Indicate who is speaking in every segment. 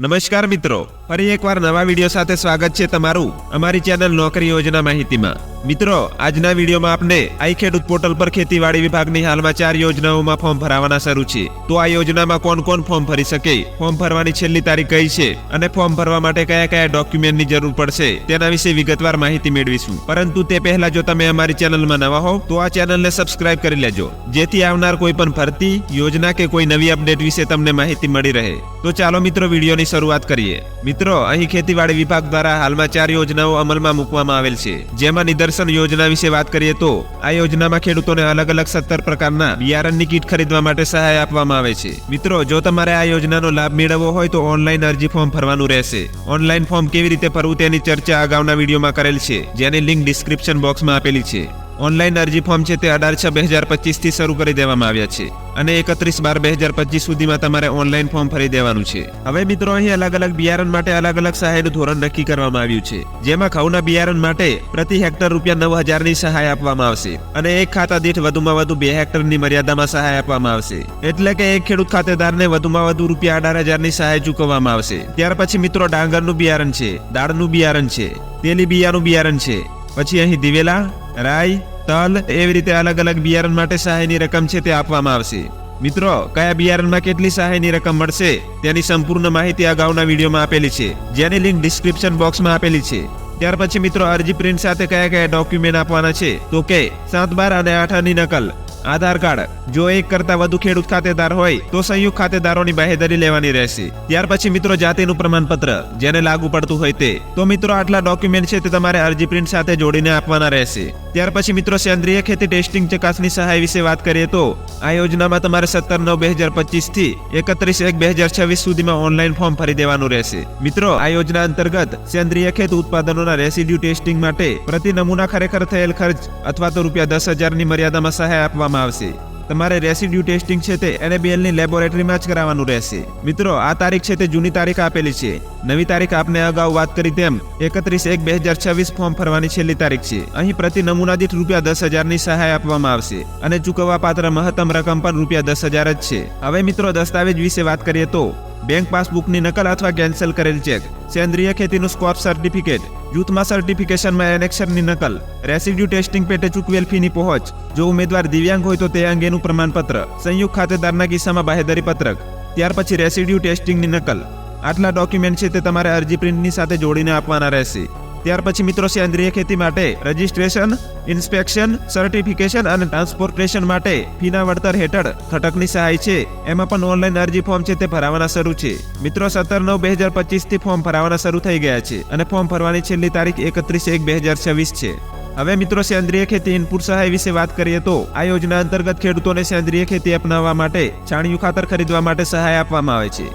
Speaker 1: નમસ્કાર મિત્રો. ફરી એકવાર નવા વીડિયો સાથે સ્વાગત છે તમારું અમારી ચેનલ નોકરી યોજના માહિતીમાં. મિત્રો, આજના વિડીયોમાં આપને આઈ ખેડૂત પોર્ટલ પર ખેતીવાડી વિભાગની હાલમાં ચાર યોજનાઓમાં ફોર્મ ભરાવાના શરૂ છે. તો આ યોજનામાં કોણ કોણ ફોર્મ ભરી શકે? ફોર્મ ભરવાની છેલ્લી તારીખ કઈ છે? અને ફોર્મ ભરવા માટે કયા કયા ડોક્યુમેન્ટની જરૂર પડશે? તેના વિશે વિગતવાર માહિતી મેળવીશું. પરંતુ તે પહેલા જો તમે અમારી ચેનલમાં નવા હોવ તો આ ચેનલને સબસ્ક્રાઇબ કરી લેજો. જેથી આવનાર કોઈ પણ ભરતી, યોજના કે કોઈ નવી અપડેટ વિશે તમને માહિતી મળી રહે. તો ચાલો મિત્રો, વિડીયોની શરૂઆત કરીએ. મિત્રો, અહીં ખેતીવાડી વિભાગ દ્વારા હાલમાં ચાર યોજનાઓ અમલમાં મૂકવામાં આવેલ છે. જેમાં નિદર્શન યોજના વિશે વાત કરીએ તો, આ યોજનામાં ખેડૂતોને અલગ અલગ સત્તર પ્રકારના બિયારણની કીટ ખરીદવા માટે સહાય આપવામાં આવે છે. મિત્રો, જો તમારે આ યોજનાનો લાભ મેળવવો હોય તો ઓનલાઈન અરજી ફોર્મ ભરવાનું રહેશે. ઓનલાઈન ફોર્મ કેવી રીતે ભરવું તેની ચર્ચા અગાઉના વિડીયોમાં કરેલ છે, જેની લિંક ડિસ્ક્રિપ્શન બોક્સમાં આપેલી છે. ઓનલાઈન અરજી ફોર્મ છે તે અઢાર છ બે હજાર પચીસથી શરૂ કરી દેવામાં આવ્યા છે અને એકત્રીસ બાર બે હજાર પચીસ સુધીમાં તમારે ઓનલાઈન ફોર્મ ભરી દેવાનું છે. હવે મિત્રો અહીં અલગ અલગ બિયારણ માટે અલગ અલગ સહાયનું ધોરણ નક્કી કરવામાં આવ્યું છે, જેમાં ઘઉંના બિયારણ માટે પ્રતિ હેક્ટર રૂપિયા નવ હજારની સહાય આપવામાં આવશે અને એક ખાતા દીઠ વધુમાં વધુ બે હેક્ટરની મર્યાદામાં સહાય આપવામાં આવશે. એટલે કે એક ખેડૂત ખાતેદારને વધુમાં વધુ રૂપિયા અઢાર હજારની સહાય ચૂકવવામાં આવશે. ત્યાર પછી મિત્રો ડાંગરનું બિયારણ છે, દાળનું બિયારણ છે, તેલી બિયાનું બિયારણ છે. પછી અહીં દિવેલા રાઈ, તલ એવી રીતે અલગ અલગ બિયારણ માટે સહાયની રકમ છે તે આપવામાં આવશે. મિત્રો, કયા બિયારણમાં કેટલી સહાયની રકમ મળશે તેની સંપૂર્ણ માહિતી અગાઉના વિડીયોમાં આપેલી છે, જેની લિંક ડિસ્ક્રિપ્શન બોક્સમાં આપેલી છે. ત્યાર પછી મિત્રો, અરજી પ્રિન્ટ સાથે કયા કયા ડોક્યુમેન્ટ આપવાના છે? તો કે, સાત બાર અને આઠની નકલ, આધાર કાર્ડ, જો એક કરતા વધુ ખેડૂત ખાતેદાર હોય, તો સંયુક્ત ખાતેદારોની બાહેધરી લેવાની રહેશે. ત્યાર પછી મિત્રો, જાતિનું પ્રમાણપત્ર, જેને લાગુ પડતું હોય તે. તો મિત્રો, આટલા ડોક્યુમેન્ટ છે તે તમારે અરજી પ્રિન્ટ સાથે જોડીને આપવાના રહેશે. ત્યાર પછી મિત્રો સેન્દ્રિય ખેતી ટેસ્ટિંગ ચકાસણી સહાય વિશે વાત કરીએ તો આ યોજનામાં તમારે સત્તર નવ બે હજાર પચીસથી એકત્રીસ એક બે હજાર છવ્વીસ સુધીમાં ઓનલાઈન ફોર્મ ભરી દેવાનું રહેશે. મિત્રો, આ યોજના અંતર્ગત સેન્દ્રિય ખેત ઉત્પાદનોના રેસિડ્યુ ટેસ્ટિંગ માટે પ્રતિ નમૂના ખરેખર થયેલ ખર્ચ અથવા તો રૂપિયા દસ હજારની મર્યાદામાં સહાય આપવામાં આવશે. તમારે રેસિડ્યુ ટેસ્ટિંગ છે તે એનએબીએલની લેબોરેટરીમાં જ કરાવવાનું રહેશે. મિત્રો, આ તારીખ છે તે જૂની તારીખ આપેલી છે. નવી તારીખ આપને અગાઉ વાત કરી તેમ એકત્રીસ એક બે હજાર છવ્વીસ ફોર્મ ભરવાની છેલ્લી તારીખ છે. અહીં પ્રતિ નમૂના દીઠ રૂપિયા દસ હજારની સહાય આપવામાં આવશે અને ચૂકવવા પાત્ર મહત્તમ રકમ પણ રૂપિયા દસ હજાર જ છે. હવે મિત્રો, દસ્તાવેજ વિશે વાત કરીએ તો બેંક પાસબુકની નકલ અથવા કેન્સલ કરેલ ચેક, સેન્દ્રિય ખેતીનું સ્કોપ સર્ટિફિકેટ, જૂથમાં સર્ટિફિકેશનમાં એનેક્શનની નકલ, રેસિડ્યુ ટેસ્ટિંગ પેટે ચૂકવેલ ફીની પહોંચ, જો ઉમેદવાર દિવ્યાંગ હોય તો તે અંગેનું પ્રમાણપત્ર, સંયુક્ત ખાતેદારના કિસ્સામાં બાહેધરી પત્રક, ત્યાર પછી રેસિડ્યુ ટેસ્ટિંગની નકલ. આટલા ડોક્યુમેન્ટ છે તે તમારે અરજી પ્રિન્ટની સાથે જોડીને આપવાના રહેશે. ત્યાર પછી મિત્રો સેન્દ્રિય ખેતી માટે રજિસ્ટ્રેશન, ઇન્સ્પેક્શન, સર્ટિફિકેશન અને ટ્રાન્સપોર્ટેશન માટે ફીના વળતર હેઠળ ખટકની સહાય છે. એમાં પણ ઓનલાઈન અરજી ફોર્મ છે તે ભરાવાના શરૂ છે. મિત્રો સત્તર નવ બે હજાર પચીસથી ફોર્મ ભરાવાના શરૂ થઈ ગયા છે અને ફોર્મ ભરવાની છેલ્લી તારીખ એકત્રીસ એક બે હજાર છવ્વીસ છે. હવે મિત્રો સેન્દ્રિય ખેતી ઇનપુટ સહાય વિશે વાત કરીએ તો આ યોજના અંતર્ગત ખેડૂતોને સેન્દ્રિય ખેતી અપનાવવા માટે છાણિયું ખાતર ખરીદવા માટે સહાય આપવામાં આવે છે.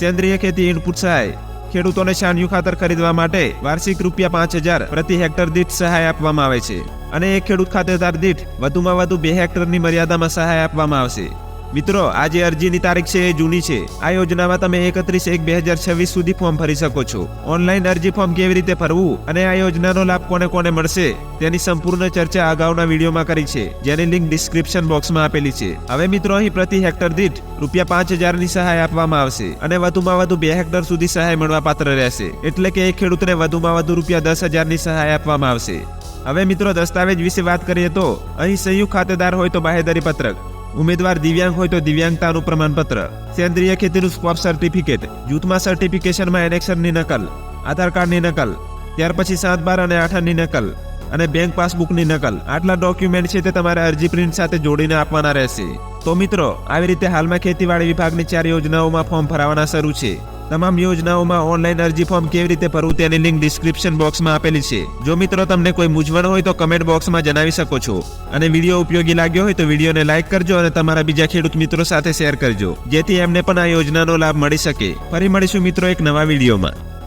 Speaker 1: સેન્દ્રિય ખેતી ઇનપુટ સહાય ખેડૂતોને છાણિયું ખાતર ખરીદવા માટે વાર્ષિક રૂપિયા પાંચ હજાર પ્રતિ હેક્ટર દીઠ સહાય આપવામાં આવે છે. અને એક ખેડૂત ખાતેદાર દીઠ વધુમાં વધુ બે હેક્ટરની મર્યાદામાં સહાય આપવામાં આવશે. મિત્રો આ જે અરજીની તારીખ છે એ જૂની છે. આ યોજનામાં તમે એકત્રીસ એક બે હજાર છવ્વીસ સુધી ફોર્મ ભરી શકો છો. ઓનલાઈન અરજી ફોર્મ કેવી રીતે ભરવું અને આ યોજનાનો લાભ કોને કોને મળશે, તેની સંપૂર્ણ ચર્ચા અગાઉના વિડીયોમાં કરી છે, જેની લિંક ડિસ્ક્રિપ્શન બોક્સમાં આપેલી છે. હવે મિત્રો, અહીં પ્રતિ હેક્ટર દીઠ રૂપિયા પાંચ હજારની સહાય આપવામાં આવશે અને વધુમાં વધુ બે હેક્ટર સુધી સહાય મળવા પાત્ર રહેશે. એટલે કે એક ખેડૂતને વધુમાં વધુ રૂપિયા દસ હજારની સહાય આપવામાં આવશે. હવે મિત્રો, દસ્તાવેજ વિશે વાત કરીએ તો, અહીં સંયુક્ત ખાતેદાર હોય તો બાહેધરી પત્રક. ઉમેદવાર દિવ્યાંગ હોય તો દિવ્યાંગતાનું પ્રમાણપત્ર, સેન્દ્રિય ખેતીનું સ્કોપ સર્ટિફિકેટ, જૂથમાં સર્ટિફિકેશનમાં એનેક્શનની નકલ, આધાર કાર્ડની નકલ, ત્યાર પછી સાત બાર અને આઠની નકલ અને બેંક પાસબુકની નકલ. આટલા ડોક્યુમેન્ટ છે તે તમારે અરજી પ્રિન્ટ સાથે જોડીને આપવાના રહેશે. તો મિત્રો, આવી રીતે હાલમાં ખેતીવાડી વિભાગની ચાર યોજનાઓમાં ફોર્મ ભરાવાના શરૂ છે. તમામ યોજનાઓમાં ઓનલાઈન અરજી ફોર્મ કેવી રીતે ભરવું તેની લિંક ડિસ્ક્રિપ્શન બોક્સમાં આપેલી છે. જો મિત્રો તમને કોઈ મૂંઝવણ હોય તો કમેન્ટ બોક્સમાં જણાવી શકો છો. અને વીડિયો ઉપયોગી લાગ્યો હોય તો વિડીયોને લાઇક કરજો અને તમારા બીજા ખેડૂત મિત્રો સાથે શેર કરજો, જેથી એમને પણ આ યોજનાનો લાભ મળી શકે. ફરી મળીશું મિત્રો એક નવા વિડીયોમાં.